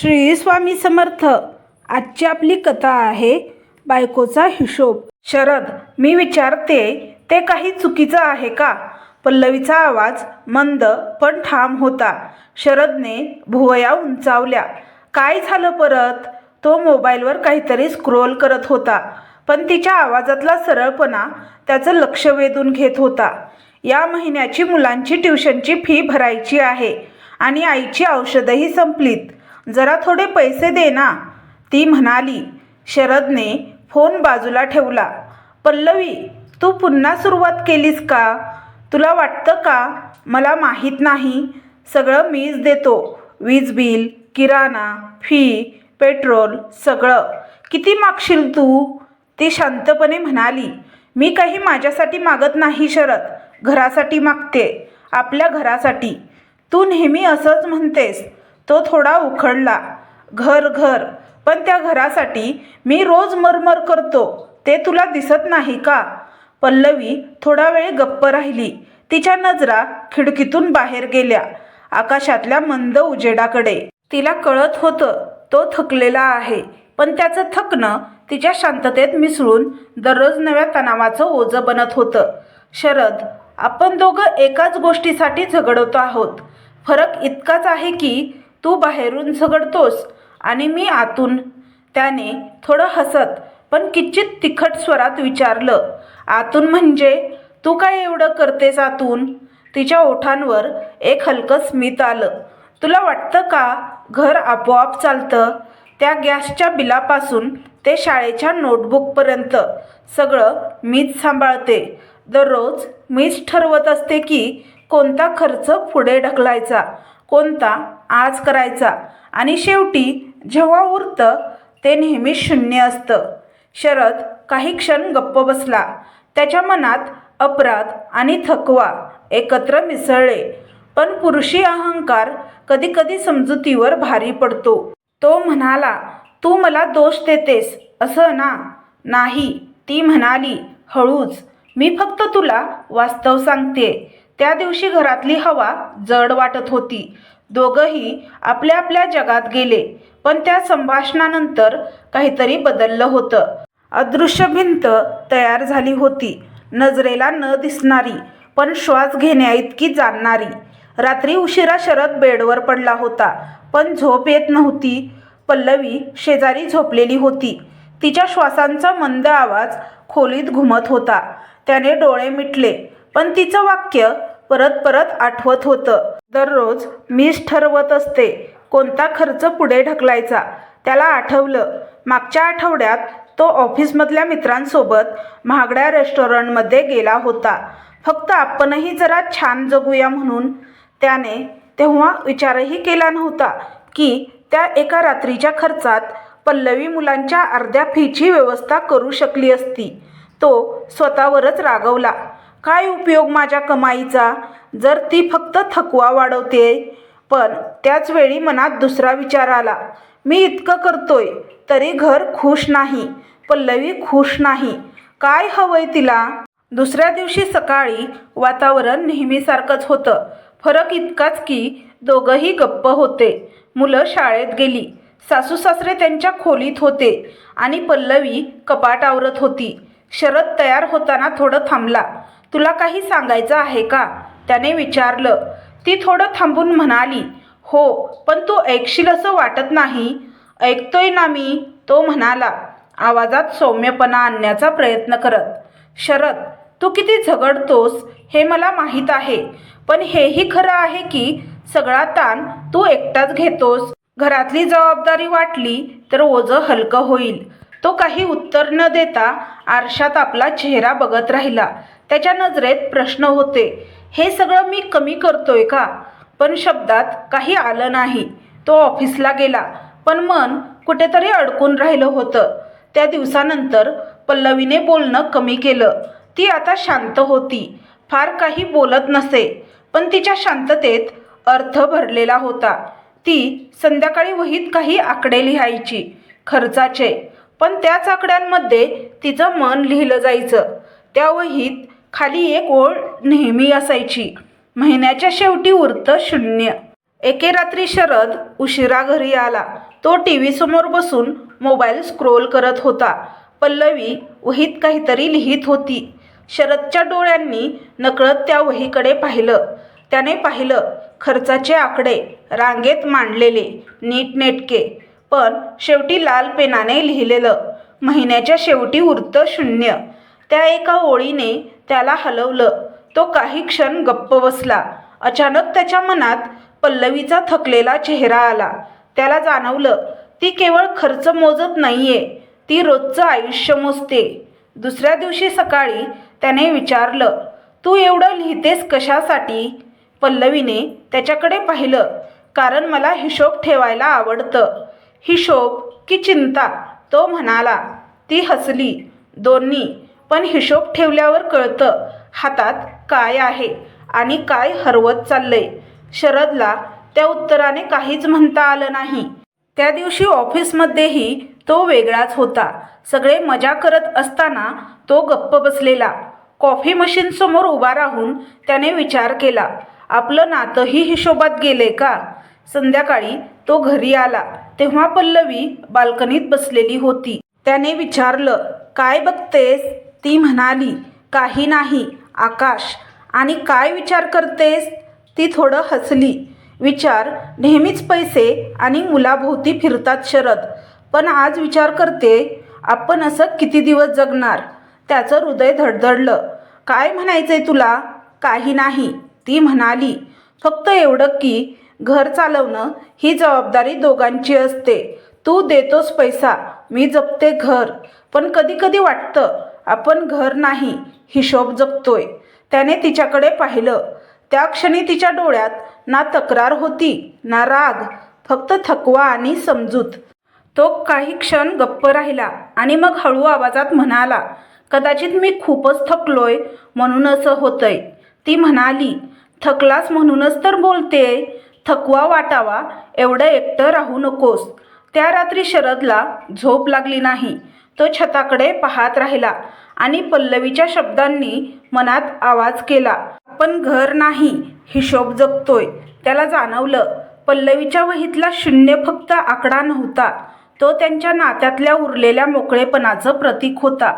श्री स्वामी समर्थ. आजची आपली कथा आहे बायकोचा हिशोब. शरद मी विचारते ते काही चुकीचं आहे का? पल्लवीचा आवाज मंद पण ठाम होता. शरदने भुवया उंचावल्या. काय झालं परत? तो मोबाईलवर काहीतरी स्क्रोल करत होता. पण तिच्या आवाजातला सरळपणा त्याचं लक्ष वेधून घेत होता. या महिन्याची मुलांची ट्युशनची फी भरायची आहे आणि आईची औषधंही संपलीत. जरा थोडे पैसे दे ना. ती म्हणाली शरदने फोन बाजूला ठेवला. पल्लवी तू पुन्हा सुरुवात केलीस का? तुला वाटतं का? मला माहीत नाही. सगळं मीच देतो. वीज बिल किराणा फी पेट्रोल सगळं. किती मागशील तू? ती शांतपणे म्हणाली मी काही माझ्यासाठी मागत नाही शरद. घरासाठी मागते. आपल्या घरासाठी. तू नेहमी असंच म्हणतेस. तो थोडा उखडला. घर घर पण त्या घरासाठी मी रोज मरमर करतो. ते तुला दिसत नाही का? पल्लवी थोडा वेळ गप्प राहिली. तिच्या नजरा खिडकीतून बाहेर गेल्या. आकाशातल्या मंद उजेडाकडे. तिला कळत होतं तो थकलेला आहे. पण त्याचं थकणं तिच्या शांततेत मिसळून दररोज नव्या तणावाचं ओझं बनत होतं. शरद आपण दोघं एकाच गोष्टीसाठी झगडतो आहोत. फरक इतकाच आहे की तू बाहेरून झगडतोस आणि मी आतून. त्याने थोडं हसत पण किंचित तिखट स्वरात विचारलं आतून म्हणजे? तू काय एवढं करतेस आतून? तिच्या ओठांवर एक हलकं स्मित आलं. तुला वाटतं का घर आपोआप चालतं? त्या गॅसच्या बिलापासून ते शाळेच्या नोटबुकपर्यंत सगळं मीच सांभाळते. दररोज मीच ठरवत असते की कोणता खर्च पुढे ढकलायचा कोणता आज करायचा. आणि शेवटी जेव्हा उरतं ते नेहमी शून्य असतं. शरद काही क्षण गप्प बसला. त्याच्या मनात अपराध आणि थकवा एकत्र मिसळले. पण पुरुषी अहंकार कधीकधी समजुतीवर भारी पडतो. तो म्हणाला तू मला दोष देतेस. असं ना. नाही. ती म्हणाली हळूच. मी फक्त तुला वास्तव सांगते त्या दिवशी घरातली हवा जड वाटत होती. दोघंही आपल्या आपल्या जगात गेले पण त्या संभाषणानंतर काहीतरी बदललं होतं. अदृश्य भिंत तयार झाली होती. नजरेला न दिसणारी पण श्वास घेण्याइतकी जाणणारी. रात्री उशिरा शरद बेडवर पडला होता पण झोप येत नव्हती. पल्लवी शेजारी झोपलेली होती. तिच्या श्वासांचा मंद आवाज खोलीत घुमत होता. त्याने डोळे मिटले पण तिचं वाक्य परत परत आठवत होतं. दररोज मीच ठरवत असते कोणता खर्च पुढे ढकलायचा. त्याला आठवलं. मागच्या आठवड्यात तो ऑफिसमधल्या मित्रांसोबत महागड्या रेस्टॉरंटमध्ये गेला होता. फक्त आपणही जरा छान जगूया म्हणून. त्याने तेव्हा विचारही केला नव्हता की त्या एका रात्रीच्या खर्चात पल्लवी मुलांच्या अर्ध्या फीची व्यवस्था करू शकली असती. तो स्वतःवरच रागवला. काय उपयोग माझ्या कमाईचा? जर ती फक्त थकवा वाढवते. पण त्याच वेळी मनात दुसरा विचार आला. मी इतकं करतोय तरी घर खुश नाही. पल्लवी खुश नाही. काय हवंय तिला? दुसऱ्या दिवशी सकाळी वातावरण नेहमीसारखंच होतं. फरक इतकाच की दोघंही गप्प होते. मुलं शाळेत गेली. सासू सासरे त्यांच्या खोलीत होते आणि पल्लवी कपाट आवरत होती. शरद तयार होताना थोडं थांबला. तुला काही सांगायचं आहे का? त्याने विचारलं. ती थोडं थांबून म्हणाली हो पण तू ऐकशील असं वाटत नाही? ऐकतोय ना मी तो म्हणाला. आवाजात सौम्यपणा आणण्याचा प्रयत्न करत शरद तू किती झगडतोस हे मला माहीत आहे पण हेही खरं आहे की सगळा ताण तू एकटाच घेतोस. घरातली जबाबदारी वाटली तर ओझं हलकं होईल. तो काही उत्तर न देता आरशात आपला चेहरा बघत राहिला. त्याच्या नजरेत प्रश्न होते हे सगळं मी कमी करतोय का? पण शब्दात काही आलं नाही. तो ऑफिसला गेला पण मन कुठेतरी अडकून राहिलं होतं. त्या दिवसानंतर पल्लवीने बोलणं कमी केलं. ती आता शांत होती फार काही बोलत नसे पण तिच्या शांततेत अर्थ भरलेला होता. ती संध्याकाळी वहीत काही आकडे लिहायची खर्चाचे पण त्याच आकड्यांमध्ये तिचं मन लिहिलं जायचं. त्या वहीत खाली एक ओळ नेहमी असायची. महिन्याच्या शेवटी उरतं शून्य. एके रात्री शरद उशिरा घरी आला. तो टी व्ही समोर बसून मोबाईल स्क्रोल करत होता. पल्लवी वहीत काहीतरी लिहित होती. शरदच्या डोळ्यांनी नकळत त्या वहीकडे पाहिलं. त्याने पाहिलं खर्चाचे आकडे रांगेत मांडलेले नीटनेटके. पण शेवटी लाल पेनाने लिहिलेलं महिन्याच्या शेवटी उरतं शून्य. त्या एका ओळीने त्याला हलवलं. तो काही क्षण गप्प बसला. अचानक त्याच्या मनात पल्लवीचा थकलेला चेहरा आला. त्याला जाणवलं ती केवळ खर्च मोजत नाहीये ती रोजचं आयुष्य मोजते. दुसऱ्या दिवशी सकाळी त्याने विचारलं तू एवढं लिहितेस कशासाठी? पल्लवीने त्याच्याकडे पाहिलं कारण मला हिशोब ठेवायला आवडतं. हिशोब की चिंता. तो म्हणाला ती हसली. दोन्ही पण हिशोब ठेवल्यावर कळतं हातात काय आहे आणि काय हरवत चाललंय. शरदला त्या उत्तराने काहीच म्हणता आलं नाही. त्या दिवशी ऑफिसमध्येही तो वेगळाच होता. सगळे मजा करत असताना तो गप्प बसलेला. कॉफी मशीनसमोर उभा राहून त्याने विचार केला आपलं नातंही हिशोबात गेले का? संध्याकाळी तो घरी आला. तेव्हा पल्लवी बाल्कनीत बसलेली होती. त्याने विचारलं काय बघतेस? ती म्हणाली काही नाही आकाश आणि काय विचार करतेस? ती थोडं हसली. विचार नेहमीच पैसे आणि मुलाभोवती फिरतात शरद पण आज विचार करते आपण असं किती दिवस जगणार? त्याचं हृदय धडधडलं. काय म्हणायचंय तुला? काही नाही ती म्हणाली. फक्त एवढं की घर चालवणं ही जबाबदारी दोघांची असते. तू देतोस पैसा मी जपते घर पण कधी कधी वाटतं आपण घर नाही हिशोब जपतोय. त्याने तिच्याकडे पाहिलं. त्या क्षणी तिच्या डोळ्यात ना तक्रार होती ना राग फक्त थकवा आणि समजूत. तो काही क्षण गप्प राहिला आणि मग हळू आवाजात म्हणाला कदाचित मी खूपच थकलोय म्हणून असं होतंय. ती म्हणाली थकलास म्हणूनच तर बोलते थकवा वाटावा एवढं एकटं राहू नकोस. त्या रात्री शरदला झोप लागली नाही. तो छताकडे पाहत राहिला आणि पल्लवीच्या शब्दांनी मनात आवाज केला पण घर नाही हिशोब जगतोय त्याला जाणवलं पल्लवीच्या वहीतला शून्य फक्त आकडा नव्हता. तो त्यांच्या नात्यातल्या उरलेल्या मोकळेपणाचं प्रतीक होता.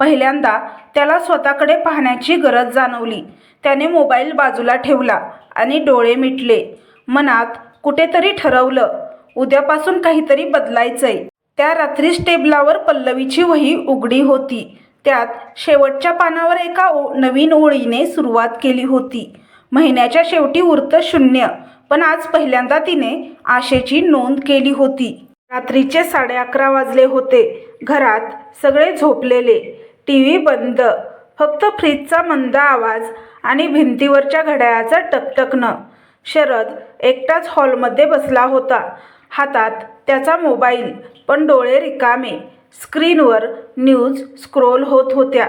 पहिल्यांदा त्याला स्वतःकडे पाहण्याची गरज जाणवली. त्याने मोबाईल बाजूला ठेवला आणि डोळे मिटले. मनात कुठेतरी ठरवलं उद्यापासून काहीतरी बदलायचंय. त्या रात्री टेबलावर पल्लवीची वही उघडी होती. त्यात शेवटच्या पानावर एका ओ नवीन ओळीने सुरुवात केली होती. महिन्याच्या शेवटी उरतं शून्य पण आज पहिल्यांदा तिने आशेची नोंद केली होती. रात्रीचे साडे अकरा वाजले होते. घरात सगळे झोपलेले. टी व्ही बंद. फक्त फ्रीजचा मंद आवाज आणि भिंतीवरच्या घड्याळाचं टकटकणं. शरद एकटाच हॉलमध्ये बसला होता. हातात त्याचा मोबाईल पण डोळे रिकामे. स्क्रीनवर न्यूज स्क्रोल होत होत्या.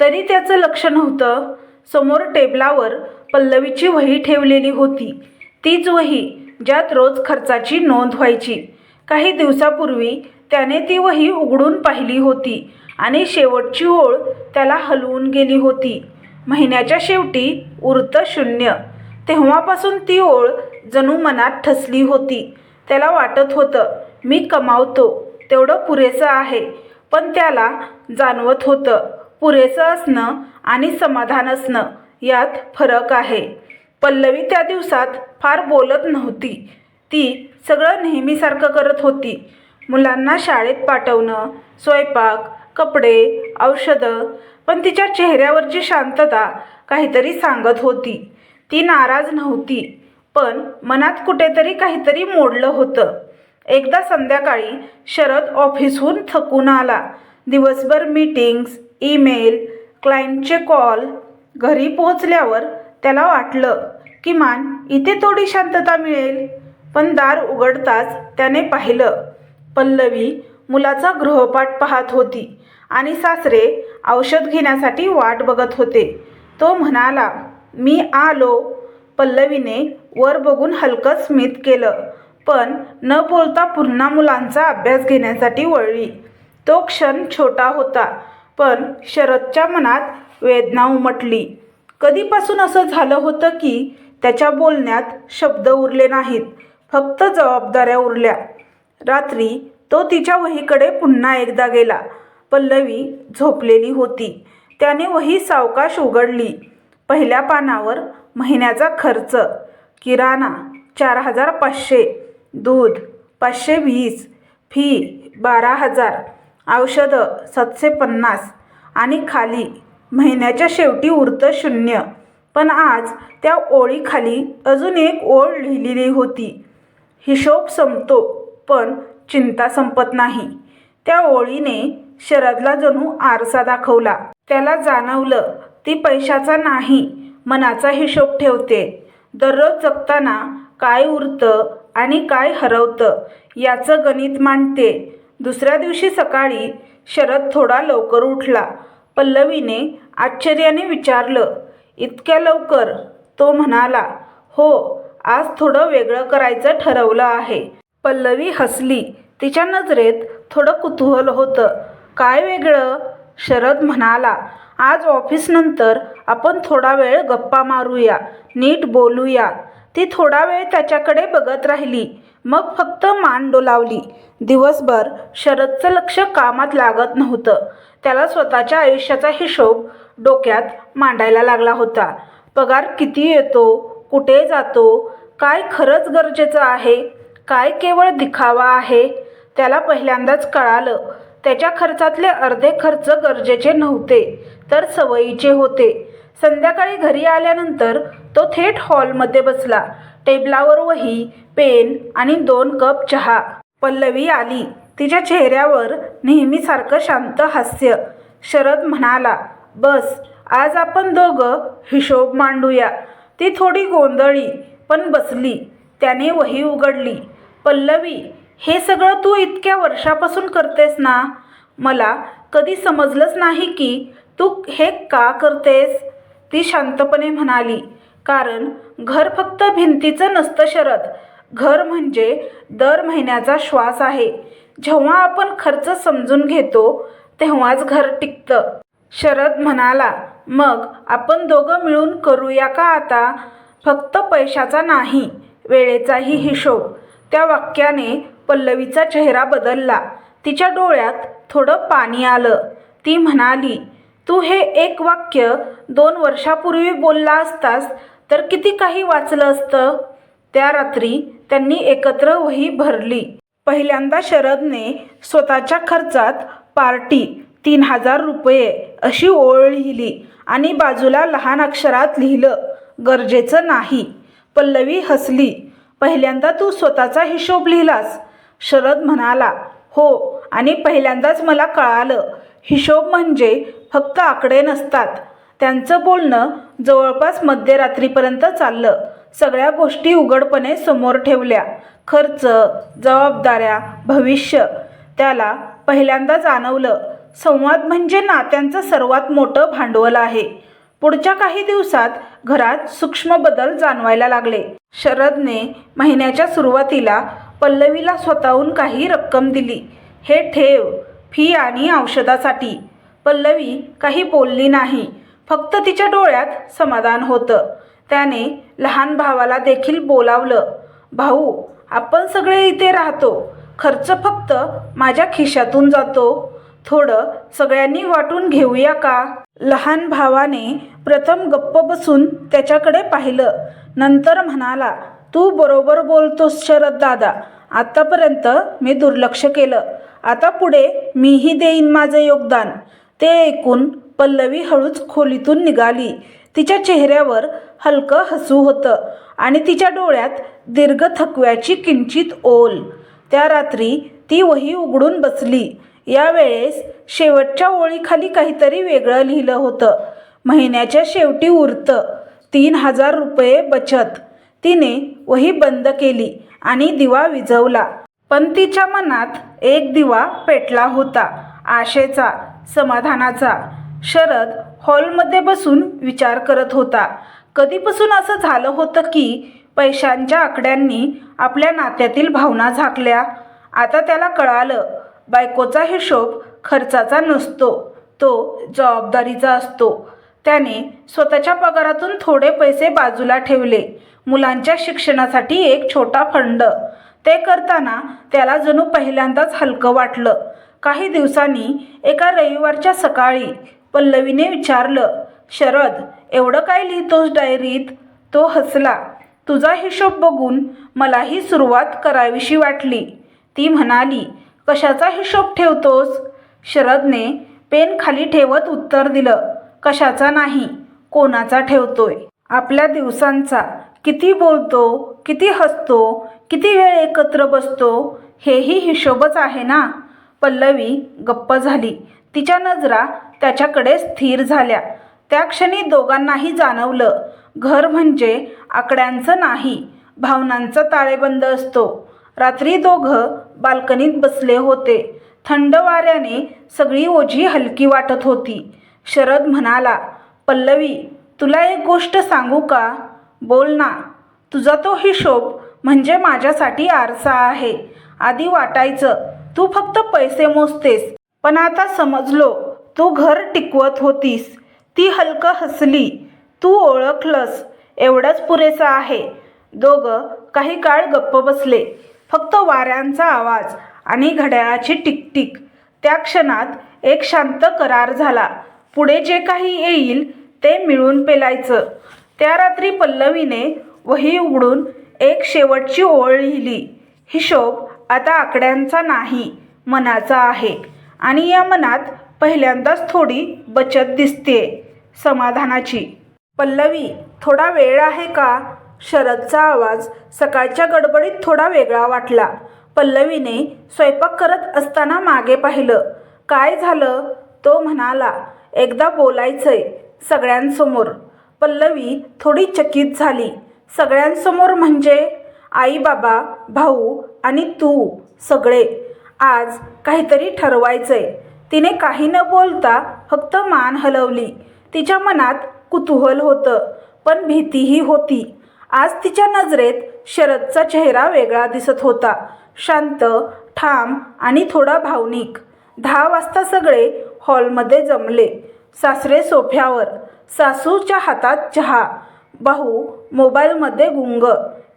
तरी त्याचं लक्ष नव्हतं. समोर टेबलावर पल्लवीची वही ठेवलेली होती. तीच वही ज्यात रोज खर्चाची नोंद व्हायची. काही दिवसापूर्वी त्याने ती वही उघडून पाहिली होती आणि शेवटची ओळ त्याला हलवून गेली होती. महिन्याच्या शेवटी उरतं शून्य. तेव्हापासून ती ओळ जणू मनात ठसली होती. त्याला वाटत होतं मी कमावतो तेवढं पुरेसं आहे. पण त्याला जाणवत होतं पुरेसं असणं आणि समाधान असणं यात फरक आहे. पल्लवी त्या दिवसात फार बोलत नव्हती. ती सगळं नेहमीसारखं करत होती. मुलांना शाळेत पाठवणं स्वयंपाक कपडे औषधं पण तिच्या चेहऱ्यावरची शांतता काहीतरी सांगत होती. ती नाराज नव्हती. पण मनात कुठेतरी काहीतरी मोडलं होतं. एकदा संध्याकाळी शरद ऑफिसहून थकून आला. दिवसभर मीटिंग्स ईमेल क्लायंटचे कॉल घरी पोहोचल्यावर त्याला वाटलं किमान इथे थोडी शांतता मिळेल. पण दार उघडताच त्याने पाहिलं पल्लवी मुलाचा गृहपाठ पाहत होती आणि सासरे औषध घेण्यासाठी वाट बघत होते. तो म्हणाला मी आलो पल्लवीने वर बघून हलकं स्मित केलं. पण न बोलता पुन्हा मुलांचा अभ्यास घेण्यासाठी वळली. तो क्षण छोटा होता पण शरदच्या मनात वेदना उमटली. कधीपासून असं झालं होतं की त्याच्या बोलण्यात शब्द उरले नाहीत फक्त जबाबदाऱ्या उरल्या. रात्री तो तिच्या वहीकडे पुन्हा एकदा गेला. पल्लवी झोपलेली होती. त्याने वही सावकाश उघडली. पहिल्या पानावर महिन्याचा खर्च. किराणा चार हजार पाचशे. दूध पाचशे वीस. फी बारा हजार. औषधं सातशे पन्नास. आणि खाली महिन्याच्या शेवटी उरतं शून्य. पण आज त्या ओळीखाली अजून एक ओळ लिहिलेली होती. हिशोब संपतो पण चिंता संपत नाही. त्या ओळीने शरदला जणू आरसा दाखवला. त्याला जाणवलं ती पैशाचा नाही. मनाचा हिशोब ठेवते. दररोज जगताना काय उरतं आणि काय हरवतं याचं गणित मांडते. दुसऱ्या दिवशी सकाळी शरद थोडा लवकर उठला. पल्लवीने आश्चर्याने विचारलं इतक्या लवकर? तो म्हणाला हो आज थोडं वेगळं करायचं ठरवलं आहे. पल्लवी हसली. तिच्या नजरेत थोडं कुतूहल होतं. काय वेगळं? शरद म्हणाला आज ऑफिसनंतर आपण थोडा वेळ गप्पा मारूया नीट बोलूया. ती थोडा वेळ त्याच्याकडे बघत राहिली. मग फक्त मान डोलावली. दिवसभर शरदचं लक्ष कामात लागत नव्हतं. त्याला स्वतःच्या आयुष्याचा हिशोब डोक्यात मांडायला लागला होता. पगार किती येतो? कुठे जातो? काय खरंच गरजेचं आहे? काय केवळ दिखावा आहे? त्याला पहिल्यांदाच कळालं. त्याच्या खर्चातले अर्धे खर्च गरजेचे नव्हते तर सवयीचे होते. संध्याकाळी घरी आल्यानंतर तो थेट हॉलमध्ये बसला. टेबलावर वही पेन आणि दोन कप चहा. पल्लवी आली. तिच्या चेहऱ्यावर नेहमीसारखं शांत हास्य. शरद म्हणाला बस आज आपण दोघं हिशोब मांडूया. ती थोडी गोंधळी पण बसली. त्याने वही उघडली. पल्लवी हे सगळं तू इतक्या वर्षापासून करतेस ना? मला कधी समजलंच नाही की तू हे का करतेस? ती शांतपणे म्हणाली. कारण घर फक्त भिंतीचं नसतं शरद. घर म्हणजे दर महिन्याचा श्वास आहे. जेव्हा आपण खर्च समजून घेतो तेव्हाच घर टिकतं. शरद म्हणाला मग आपण दोघं मिळून करूया का आता? फक्त पैशाचा नाही वेळेचाही हिशोब. त्या वाक्याने पल्लवीचा चेहरा बदलला. तिच्या डोळ्यात थोडं पाणी आलं. ती म्हणाली तू हे एक वाक्य दोन वर्षापूर्वी बोलला असतास तर किती काही वाचलं असतं? त्या रात्री त्यांनी एकत्र वही भरली. पहिल्यांदा शरदने स्वतःच्या खर्चात पार्टी तीन हजार रुपये अशी ओळ लिहिली आणि बाजूला लहान अक्षरात लिहिलं गरजेचं नाही. पल्लवी हसली पहिल्यांदा तू स्वतःचा हिशोब लिहिलास. शरद म्हणाला हो आणि पहिल्यांदाच मला कळालं हिशोब म्हणजे फक्त आकडे नसतात. त्यांचं बोलणं जवळपास मध्यरात्रीपर्यंत चाललं. सगळ्या गोष्टी उघडपणे समोर ठेवल्या. खर्च जबाबदाऱ्या भविष्य त्याला पहिल्यांदा जाणवलं. संवाद म्हणजे नात्यांचं सर्वात मोठं भांडवल आहे. पुढच्या काही दिवसात घरात सूक्ष्म बदल जाणवायला लागले. शरदने महिन्याच्या सुरुवातीला पल्लवीला स्वतःहून काही रक्कम दिली. हे ठेव फी आणि औषधासाठी. पल्लवी काही बोलली नाही. फक्त तिच्या डोळ्यात समाधान होतं. त्याने लहान भावाला देखील बोलावलं. भाऊ आपण सगळे इथे राहतो. खर्च फक्त माझ्या खिशातून जातो. थोडं सगळ्यांनी वाटून घेऊया का? लहान भावाने प्रथम गप्प बसून त्याच्याकडे पाहिलं. नंतर म्हणाला तू बरोबर बोलतोस शरद दादा. आत्तापर्यंत मी दुर्लक्ष केलं. आता पुढे मीही देईन माझं योगदान. ते ऐकून पल्लवी हळूच खोलीतून निघाली. तिच्या चेहऱ्यावर हलकं हसू होतं आणि तिच्या डोळ्यात दीर्घ थकव्याची किंचित ओल. त्या रात्री ती वही उघडून बसली. यावेळेस शेवटच्या ओळीखाली काहीतरी वेगळं लिहिलं होतं. महिन्याच्या शेवटी उरतं. तीन हजार रुपये बचत. तिने वही बंद केली आणि दिवा विझवला. पण तिच्या मनात एक दिवा पेटला होता आशेचा समाधानाचा. शरद हॉलमध्ये बसून विचार करत होता. कधीपासून असं झालं होतं की पैशांच्या आकड्यांनी आपल्या नात्यातील भावना झाकल्या? आता त्याला कळालं बायकोचा हिशोब खर्चाचा नसतो तो जबाबदारीचा असतो. त्याने स्वतःच्या पगारातून थोडे पैसे बाजूला ठेवले. मुलांच्या शिक्षणासाठी एक छोटा फंड. ते करताना त्याला जणू पहिल्यांदाच हलकं वाटलं. काही दिवसांनी एका रविवारच्या सकाळी पल्लवीने विचारलं शरद एवढं काय लिहितोस डायरीत? तो हसला. तुझा हिशोब बघून मलाही सुरुवात करावीशी वाटली. ती म्हणाली कशाचा हिशोब ठेवतोस? शरदने पेन खाली ठेवत उत्तर दिलं कशाचा नाही कोणाचा ठेवतोय? आपल्या दिवसांचा. किती बोलतो किती हसतो किती वेळ एकत्र बसतो हेही हिशोबच आहे ना? पल्लवी गप्प झाली. तिच्या नजरा त्याच्याकडे स्थिर झाल्या. त्या क्षणी दोघांनाही जाणवलं. घर म्हणजे आकड्यांचं नाही भावनांचा ताळेबंद असतो. रात्री दोघं बाल्कनीत बसले होते. थंड वाऱ्याने सगळी ओझी हलकी वाटत होती. शरद म्हणाला पल्लवी तुला एक गोष्ट सांगू का? बोल ना. तुझा तो हिशोब म्हणजे माझ्यासाठी आरसा आहे. आधी वाटायचं तू फक्त पैसे मोजतेस पण आता समजलो तू घर टिकवत होतीस. ती हलकं हसली. तू ओळखलंस एवढंच पुरेसं आहे. दोघं काही काळ गप्प बसले. फक्त वाऱ्यांचा आवाज आणि घड्याळाची टिकटिक. त्या क्षणात एक शांत करार झाला. पुढे जे काही येईल ते मिळून पेलायचं. त्या रात्री पल्लवीने वही उघडून एक शेवटची ओळ लिहिली. हिशोब आता आकड्यांचा नाही मनाचा आहे. आणि या मनात पहिल्यांदाच थोडी बचत दिसते समाधानाची. पल्लवी थोडा वेळ आहे का? शरदचा आवाज सकाळच्या गडबडीत थोडा वेगळा वाटला. पल्लवीने स्वयंपाक करत असताना मागे पाहिलं. काय झालं? तो म्हणाला. एकदा बोलायचंय सगळ्यांसमोर. पल्लवी थोडी चकित झाली. सगळ्यांसमोर म्हणजे आई बाबा भाऊ आणि तू सगळे. आज काहीतरी ठरवायचंय. तिने काही न बोलता फक्त मान हलवली. तिच्या मनात कुतूहल होतं पण भीतीही होती. आज तिच्या नजरेत शरदचा चेहरा वेगळा दिसत होता. शांत ठाम आणि थोडा भावनिक. दहा वाजता सगळे हॉलमध्ये जमले. सासरे सोफ्यावर. सासूच्या हातात चहा. भाऊ मोबाईलमध्ये गुंग.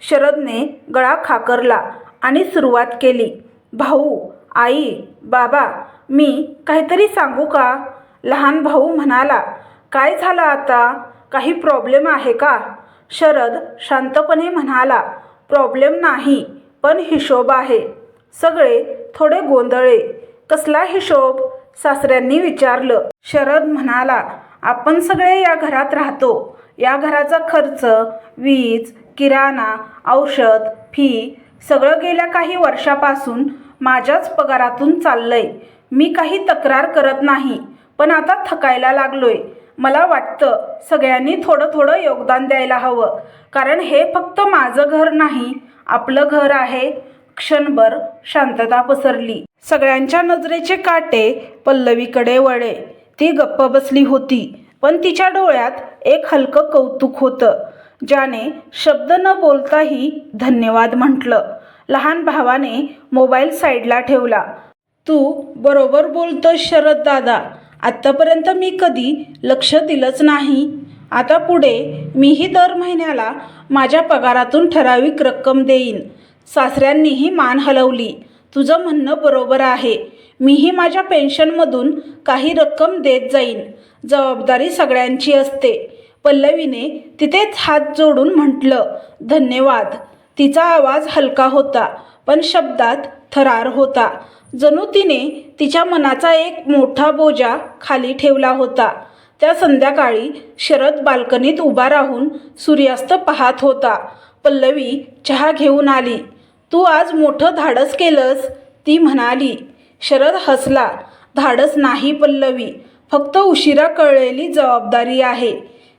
शरदने गळा खाकरला आणि सुरुवात केली. भाऊ आई बाबा मी काहीतरी सांगू का? लहान भाऊ म्हणाला काय झालं आता? काही प्रॉब्लेम आहे का? शरद शांतपणे म्हणाला प्रॉब्लेम नाही पण हिशोब आहे. सगळे थोडे गोंधळे. कसला हिशोब? सासऱ्यांनी विचारलं. शरद म्हणाला आपण सगळे या घरात राहतो. या घराचा खर्च वीज किराणा औषध फी सगळं गेल्या काही वर्षापासून माझ्याच पगारातून चाललंय. मी काही तक्रार करत नाही पण आता थकायला लागलोय. मला वाटतं सगळ्यांनी थोडं थोडं योगदान द्यायला हवं. कारण हे फक्त माझं घर नाही आपलं घर आहे. क्षणभर शांतता पसरली. सगळ्यांच्या नजरेचे काटे पल्लवीकडे वळे. ती गप्प बसली होती. पण तिच्या डोळ्यात एक हलकं कौतुक होतं. ज्याने शब्द न बोलताही धन्यवाद म्हटलं. लहान भावाने मोबाईल साईडला ठेवला. तू बरोबर बोलतोस शरद दादा. आत्तापर्यंत मी कधी लक्ष दिलंच नाही. आता पुढे मीही दर महिन्याला माझ्या पगारातून ठराविक रक्कम देईन. सासऱ्यांनीही मान हलवली. तुझं म्हणणं बरोबर आहे. मीही माझ्या पेन्शनमधून काही रक्कम देत जाईन. जबाबदारी सगळ्यांची असते. पल्लवीने तिथेच हात जोडून म्हटलं धन्यवाद. तिचा आवाज हलका होता पण शब्दात थरार होता. जणू तिने तिच्या मनाचा एक मोठा बोजा खाली ठेवला होता. त्या संध्याकाळी शरद बाल्कनीत उभा राहून सूर्यास्त पाहत होता. पल्लवी चहा घेऊन आली. तू आज मोठं धाडस केलंस ती म्हणाली. शरद हसला धाडस नाही पल्लवी फक्त उशिरा कळलेली जबाबदारी आहे.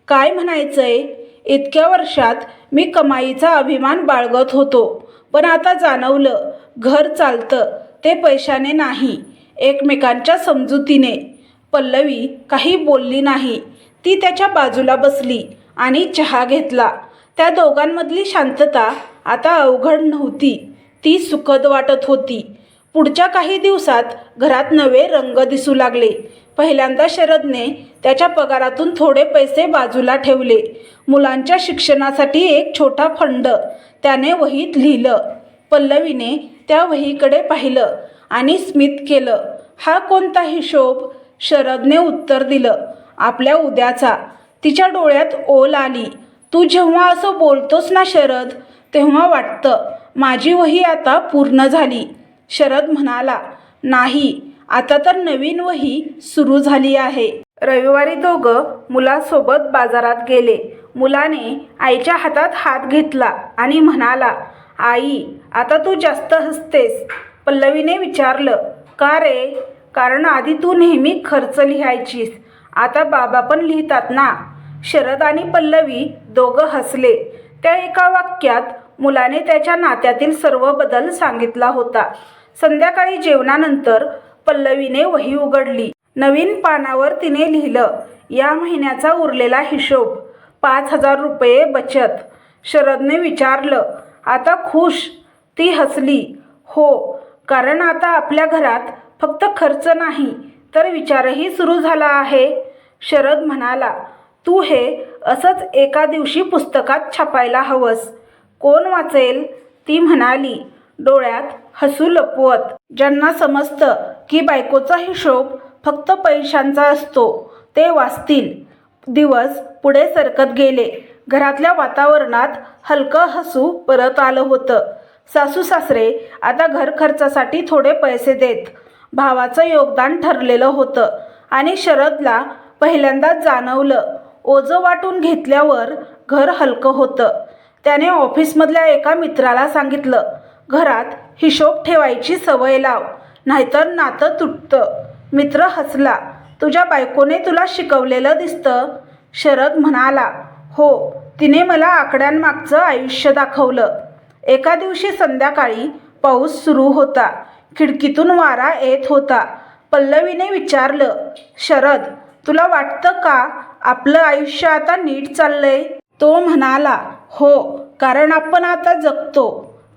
काय म्हणायचंय? इतक्या वर्षात मी कमाईचा अभिमान बाळगत होतो पण आता जाणवलं घर चालतं ते पैशाने नाही एकमेकांच्या समजुतीने. पल्लवी काही बोलली नाही ती त्याच्या बाजूला बसली आणि चहा घेतला. त्या दोघांमधली शांतता आता अवघड नव्हती ती सुखद वाटत होती. पुढच्या काही दिवसात घरात नवे रंग दिसू लागले. पहिल्यांदा शरदने त्याच्या पगारातून थोडे पैसे बाजूला ठेवले. मुलांच्या शिक्षणासाठी एक छोटा फंड त्याने वहीत लिहिलं. पल्लवीने त्या वहीकडे पाहिलं आणि स्मित केलं. हा कोणता हिशोब शरदने उत्तर दिलं. आपल्या उद्याचा. तिच्या डोळ्यात ओल आली. तू जेव्हा असं बोलतोस ना शरद तेव्हा वाटतं माझी वही आता पूर्ण झाली. शरद म्हणाला नाही आता तर नवीन वही सुरू झाली आहे. रविवारी दोघं मुलासोबत बाजारात गेले. मुलाने आईच्या हातात हात घेतला आणि म्हणाला आई आता तू जास्त हसतेस. पल्लवीने विचारलं का रे? कारण आधी तू नेहमी खर्च लिहायचीस. आता बाबा पण लिहितात ना. शरद आणि पल्लवी दोघं हसले. त्या एका वाक्यात मुलाने त्याच्या नात्यातील सर्व बदल सांगितला होता. संध्याकाळी जेवणानंतर पल्लवीने वही उघडली. नवीन पानावर तिने लिहिलं या महिन्याचा उरलेला हिशोब पाच हजार रुपये बचत. शरदने विचारलं आता खुश? ती हसली. हो कारण आता आपल्या घरात फक्त खर्च नाही तर विचारही सुरू झाला आहे. शरद म्हणाला तू हे असंच एका दिवशी पुस्तकात छापायला हवंस. कोण वाचेल? ती म्हणाली डोळ्यात हसू लपवत. ज्यांना समजतं की बायकोचा हिशोब फक्त पैशांचा असतो ते वाचतील. दिवस पुढे सरकत गेले. घरातल्या वातावरणात हलकं हसू परत आलं होतं. सासू सासरे आता घर खर्चासाठी थोडे पैसे देत. भावाचं योगदान ठरलेलं होतं आणि शरदला पहिल्यांदाच जाणवलं. ओझं वाटून घेतल्यावर घर हलकं होतं. त्याने ऑफिसमधल्या एका मित्राला सांगितलं घरात हिशोब ठेवायची सवय लाव. नाहीतर नातं तुटतं. मित्र हसला. तुझ्या बायकोने तुला शिकवलेलं दिसतं. शरद म्हणाला हो तिने मला आकड्यांमागचं आयुष्य दाखवलं. एका दिवशी संध्याकाळी पाऊस सुरू होता. खिडकीतून वारा येत होता. पल्लवीने विचारलं शरद तुला वाटतं का आपलं आयुष्य आता नीट चाललंय? तो म्हणाला हो कारण आपण आता जगतो.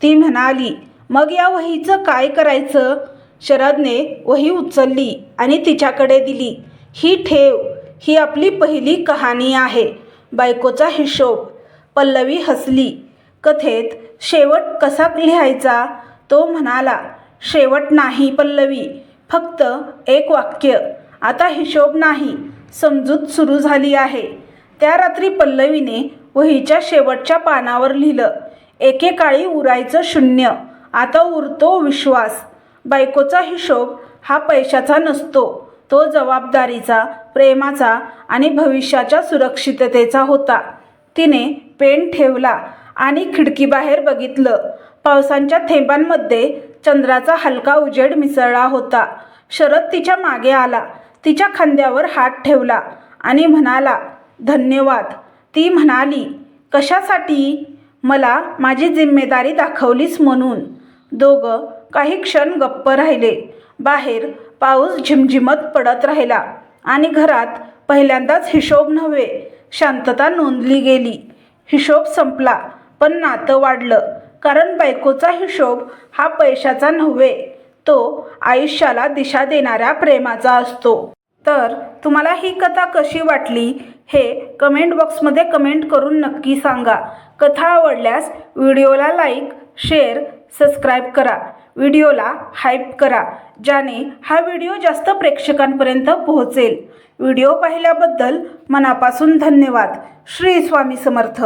ती म्हणाली मग या वहीचं काय करायचं? शरदने वही उचलली आणि तिच्याकडे दिली. ही ठेव. ही आपली पहिली कहाणी आहे. बायकोचा हिशोब. पल्लवी हसली. कथेत शेवट कसा लिहायचा? तो म्हणाला शेवट नाही पल्लवी. फक्त एक वाक्य. आता हिशोब नाही. समजूत सुरू झाली आहे. त्या रात्री पल्लवीने वहीच्या शेवटच्या पानावर लिहिलं एकेकाळी उरायचं शून्य. आता उरतो विश्वास. बायकोचा हिशोब हा पैशाचा नसतो. तो जबाबदारीचा प्रेमाचा आणि भविष्याच्या सुरक्षिततेचा होता. तिने पेन ठेवला आणि खिडकीबाहेर बघितलं. पावसांच्या थेंबांमध्ये चंद्राचा हलका उजेड मिसळला होता. शरद तिच्यामागे आला. तिच्या खांद्यावर हात ठेवला आणि म्हणाला धन्यवाद. ती म्हणाली कशासाठी? मला माझी जिम्मेदारी दाखवलीस म्हणून. दोघं काही क्षण गप्प राहिले. बाहेर पाऊस झिमझिमत पडत राहिला आणि घरात पहिल्यांदाच हिशोब नव्हे शांतता नोंदली गेली. हिशोब संपला पण नातं वाढलं कारण बायकोचा हिशोब हा पैशाचा नव्हे तो आयुष्याला दिशा देणाऱ्या प्रेमाचा असतो. तर तुम्हाला ही कथा कशी वाटली हे कमेंट बॉक्समध्ये कमेंट करून नक्की सांगा. कथा आवडल्यास व्हिडिओला लाईक शेअर सबस्क्राईब करा. व्हिडिओला हाईप करा ज्याने हा व्हिडिओ जास्त प्रेक्षकांपर्यंत पोहोचेल. व्हिडिओ पाहिल्याबद्दल मनापासून धन्यवाद. श्री स्वामी समर्थ.